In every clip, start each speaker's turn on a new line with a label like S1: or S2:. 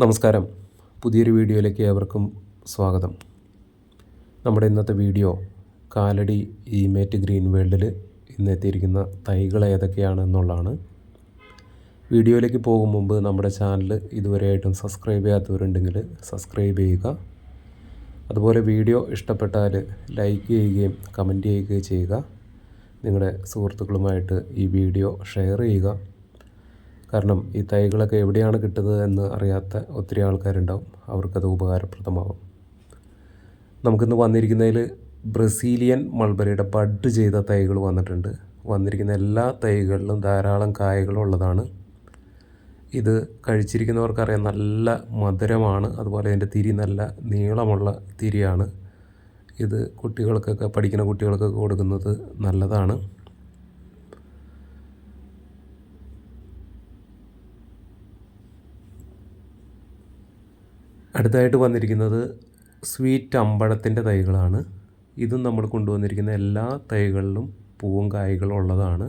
S1: നമസ്കാരം. പുതിയൊരു വീഡിയോയിലേക്ക് ഏവർക്കും സ്വാഗതം. നമ്മുടെ ഇന്നത്തെ വീഡിയോ കാലടി ഈമേറ്റ് ഗ്രീൻ വേൾഡിൽ ഇന്ന് എത്തിയിരിക്കുന്ന തൈകൾ ഏതൊക്കെയാണ് എന്നുള്ളതാണ്. വീഡിയോയിലേക്ക് പോകും മുമ്പ് നമ്മുടെ ചാനൽ ഇതുവരെയായിട്ടും സബ്സ്ക്രൈബ് ചെയ്യാത്തവരുണ്ടെങ്കിൽ സബ്സ്ക്രൈബ് ചെയ്യുക. അതുപോലെ വീഡിയോ ഇഷ്ടപ്പെട്ടാൽ ലൈക്ക് ചെയ്യുകയും കമന്റ് ചെയ്യുകയും ചെയ്യുക. നിങ്ങളുടെ സുഹൃത്തുക്കളുമായിട്ട് ഈ വീഡിയോ ഷെയർ ചെയ്യുക. കാരണം ഈ തൈകളൊക്കെ എവിടെയാണ് കിട്ടുന്നത് എന്ന് അറിയാത്ത ഒത്തിരി ആൾക്കാരുണ്ടാവും. അവർക്കത് ഉപകാരപ്രദമാകും നമുക്കിന്ന് വന്നിരിക്കുന്നതിൽ ബ്രസീലിയൻ മൾബറിയുടെ ബഡ് ചെയ്ത തൈകൾ വന്നിട്ടുണ്ട്. വന്നിരിക്കുന്ന എല്ലാ തൈകളിലും ധാരാളം കായകളുള്ളതാണ് ഇത് കഴിച്ചിരിക്കുന്നവർക്കറിയാം നല്ല മധുരമാണ്. അതുപോലെ അതിന്റെ തിരി നല്ല നീളമുള്ള തിരിയാണ്. ഇത് കുട്ടികൾക്കൊക്കെ പഠിക്കുന്ന കുട്ടികൾക്കൊക്കെ കൊടുക്കുന്നത് നല്ലതാണ്. അടുത്തായിട്ട് വന്നിരിക്കുന്നത് സ്വീറ്റ് അമ്പഴത്തിന്റെ തൈകളാണ്. ഇതും നമ്മൾ കൊണ്ടുവന്നിരിക്കുന്ന എല്ലാ തൈകളിലും പൂവും കായ്കളും ഉള്ളതാണ്.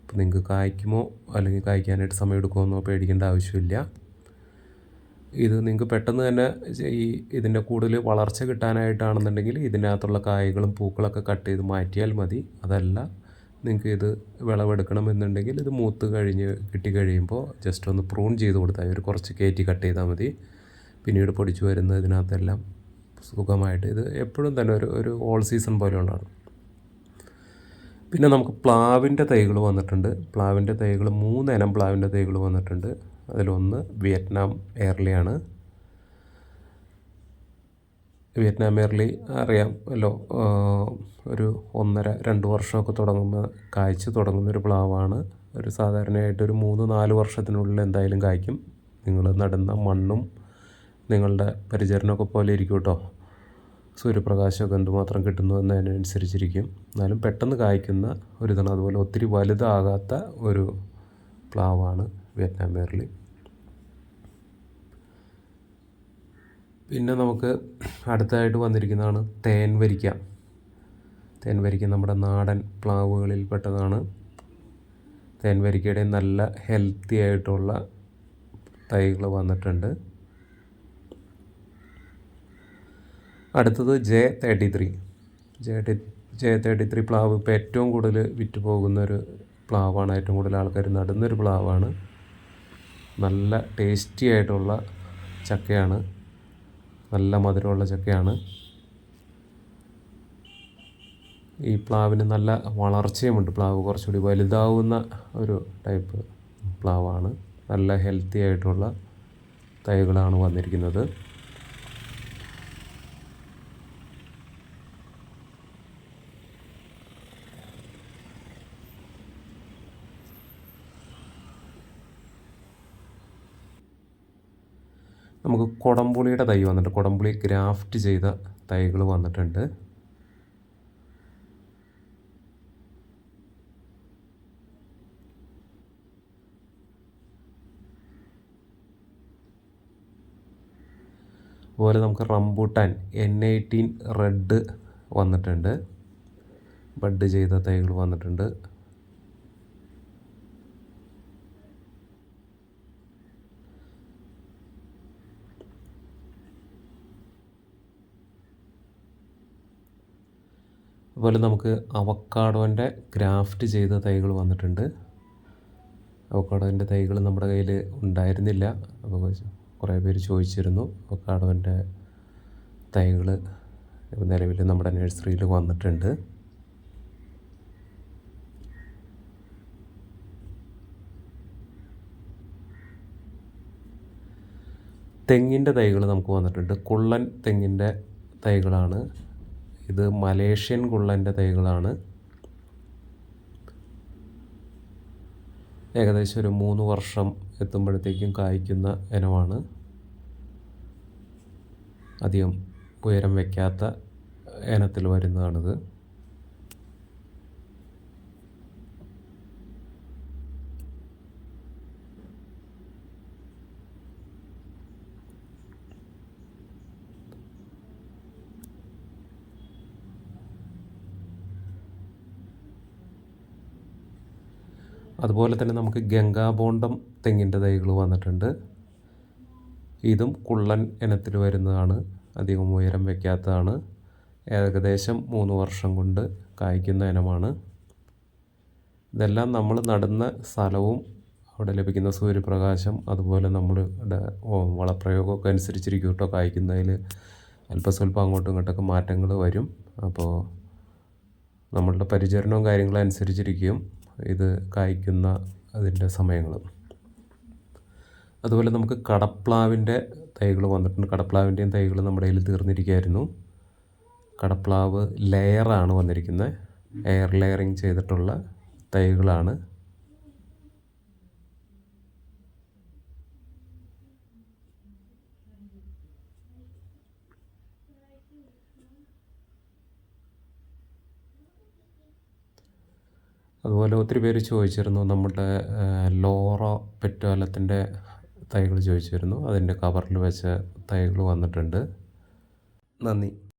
S1: അപ്പോൾ നിങ്ങൾക്ക് കായ്ക്കുമോ അല്ലെങ്കിൽ കായ്ക്കാനായിട്ട് സമയം എടുക്കുമോ പേടിക്കേണ്ട ആവശ്യമില്ല. ഇത് നിങ്ങൾക്ക് പെട്ടെന്ന് തന്നെ ഈ ഇതിന്റെ കൂടുതൽ വളർച്ച കിട്ടാനായിട്ടാണെന്നുണ്ടെങ്കിൽ ഇതിനകത്തുള്ള കായ്കളും പൂക്കളൊക്കെ കട്ട് ചെയ്ത് മാറ്റിയാൽ മതി. അതല്ല നിങ്ങൾക്ക് ഇത് വിളവെടുക്കണമെന്നുണ്ടെങ്കിൽ ഇത് മൂത്ത് കഴിഞ്ഞ് കിട്ടി കഴിയുമ്പോൾ ജസ്റ്റ് ഒന്ന് പ്രൂൺ ചെയ്ത് കൊടുത്താൽ ഒരു കുറച്ച് കയറ്റി കട്ട് ചെയ്താൽ മതി. പിന്നീട് പൊടിച്ചു വരുന്ന ഇതിനകത്തെല്ലാം സുഖമായിട്ട് ഇത് എപ്പോഴും തന്നെ ഒരു ഒരു ഓൾ സീസൺ പോലെയുള്ളതാണ് പിന്നെ നമുക്ക് പ്ലാവിന്റെ തൈകൾ വന്നിട്ടുണ്ട്. പ്ലാവിന്റെ തൈകൾ മൂന്നിനം പ്ലാവിന്റെ തൈകൾ വന്നിട്ടുണ്ട്. അതിലൊന്ന് വിയറ്റ്നാം എയർലിയാണ് വിയറ്റ്നാം എയർലി അറിയാമല്ലോ ഒരു ഒന്നര രണ്ട് വർഷമൊക്കെ തുടങ്ങുമ്പോൾ കായ്ച്ച് തുടങ്ങുന്ന ഒരു പ്ലാവാണ്. ഒരു സാധാരണയായിട്ട് ഒരു മൂന്ന് നാല് വർഷത്തിനുള്ളിൽ എന്തായാലും കായ്ക്കും. നിങ്ങൾ നടുന്ന മണ്ണും നിങ്ങളുടെ പരിചരണമൊക്കെ പോലെ ഇരിക്കും കേട്ടോ സൂര്യപ്രകാശമൊക്കെ എന്തുമാത്രം കിട്ടുന്നു എന്നതിനനുസരിച്ചിരിക്കും. എന്നാലും പെട്ടെന്ന് കായ്ക്കുന്ന ഒരു ഇതാണ്. അതുപോലെ ഒത്തിരി വലുതാകാത്ത ഒരു പ്ലാവാണ് വിയറ്റ്നാം വേർലി. പിന്നെ നമുക്ക് അടുത്തായിട്ട് വന്നിരിക്കുന്നതാണ് തേൻ വരിക്ക തേൻ വരിക്ക നമ്മുടെ നാടൻ പ്ലാവുകളിൽ പെട്ടതാണ്. തേൻ വരിക്കയുടെ നല്ല ഹെൽത്തി ആയിട്ടുള്ള തൈകൾ വന്നിട്ടുണ്ട്. അടുത്തത് J thirty three J J thirty three പ്ലാവ് ഇപ്പോൾ ഏറ്റവും കൂടുതൽ വിറ്റ് പോകുന്ന ഒരു പ്ലാവാണ്. ഏറ്റവും കൂടുതൽ ആൾക്കാർ നടുന്നൊരു പ്ലാവാണ്. നല്ല ടേസ്റ്റി ആയിട്ടുള്ള ചക്കയാണ്. നല്ല മധുരമുള്ള ചക്കയാണ്. ഈ പ്ലാവിന് നല്ല വളർച്ചയുമുണ്ട്. പ്ലാവ് കുറച്ചുകൂടി വലുതാവുന്ന ഒരു ടൈപ്പ് പ്ലാവാണ്. നല്ല ഹെൽത്തി ആയിട്ടുള്ള തൈകളാണ് വന്നിരിക്കുന്നത്. നമുക്ക് കുടംപുളിയുടെ തൈ വന്നിട്ട് കുടംപുളി ഗ്രാഫ്റ്റ് ചെയ്ത തൈകൾ വന്നിട്ടുണ്ട്. അതുപോലെ നമുക്ക് റംബൂട്ടാൻ എൻ എയ്റ്റീൻ റെഡ് വന്നിട്ടുണ്ട്. ബഡ് ചെയ്ത തൈകൾ വന്നിട്ടുണ്ട്. അതുപോലെ നമുക്ക് അവക്കാഡോന്റെ ഗ്രാഫ്റ്റ് ചെയ്ത തൈകൾ വന്നിട്ടുണ്ട്. അവക്കാഡോന്റെ തൈകൾ നമ്മുടെ കയ്യിൽ ഉണ്ടായിരുന്നില്ല. അപ്പോൾ കുറേ പേര് ചോദിച്ചിരുന്നു അവക്കാഡോന്റെ തൈകൾ നിലവിൽ നമ്മുടെ നഴ്സറിയിൽ വന്നിട്ടുണ്ട്. തെങ്ങിന്റെ തൈകൾ നമുക്ക് വന്നിട്ടുണ്ട്. കുള്ളൻ തെങ്ങിന്റെ തൈകളാണ്. ഇത് മലേഷ്യൻ കുള്ളന്റെ തൈകളാണ്. ഏകദേശം ഒരു മൂന്ന് വർഷം എത്തുമ്പോഴത്തേക്കും കായ്ക്കുന്ന ഇനമാണ്. അധികം ഉയരം വയ്ക്കാത്ത ഇനത്തിൽ വരുന്നതാണിത്. അതുപോലെ തന്നെ നമുക്ക് ഗംഗാബോണ്ടം തെങ്ങിന്റെ തൈകൾ വന്നിട്ടുണ്ട്. ഇതും കുള്ളൻ ഇനത്തിൽ വരുന്നതാണ്. അധികം ഉയരം വയ്ക്കാത്തതാണ്. ഏകദേശം മൂന്ന് വർഷം കൊണ്ട് കായ്ക്കുന്ന ഇനമാണ്. ഇതെല്ലാം നമ്മൾ നടുന്ന സ്ഥലവും അവിടെ ലഭിക്കുന്ന സൂര്യപ്രകാശം അതുപോലെ നമ്മളുടെ വളപ്രയോഗമൊക്കെ അനുസരിച്ചിരിക്കും കേട്ടോ കായ്ക്കുന്നതിൽ. അല്പസ്വല്പം അങ്ങോട്ടും ഇങ്ങോട്ടൊക്കെ മാറ്റങ്ങൾ വരും. അപ്പോൾ നമ്മളുടെ പരിചരണവും കാര്യങ്ങളും അനുസരിച്ചിരിക്കും. ഇത് കായ്ക്കുന്ന അതിന്റെ സമയങ്ങൾ. അതുപോലെ നമുക്ക് കടപ്ലാവിന്റെ തൈകൾ വന്നിട്ടുണ്ട്. കടപ്ലാവിന്റെയും തൈകൾ നമ്മുടെ കയ്യിൽ തീർന്നിരിക്കുകയായിരുന്നു. കടപ്ലാവ് ലെയറാണ് വന്നിരിക്കുന്നത്. എയർ ലെയറിങ് ചെയ്തിട്ടുള്ള തൈകളാണ് അതുപോലെ ഒത്തിരി പേര് ചോദിച്ചിരുന്നു നമ്മുടെ ലോറ പെറ്റോലത്തിന്റെ തൈകൾ ചോദിച്ചിരുന്നു. അതിന്റെ കവറിൽ വെച്ച തൈകൾ വന്നിട്ടുണ്ട്. നന്ദി.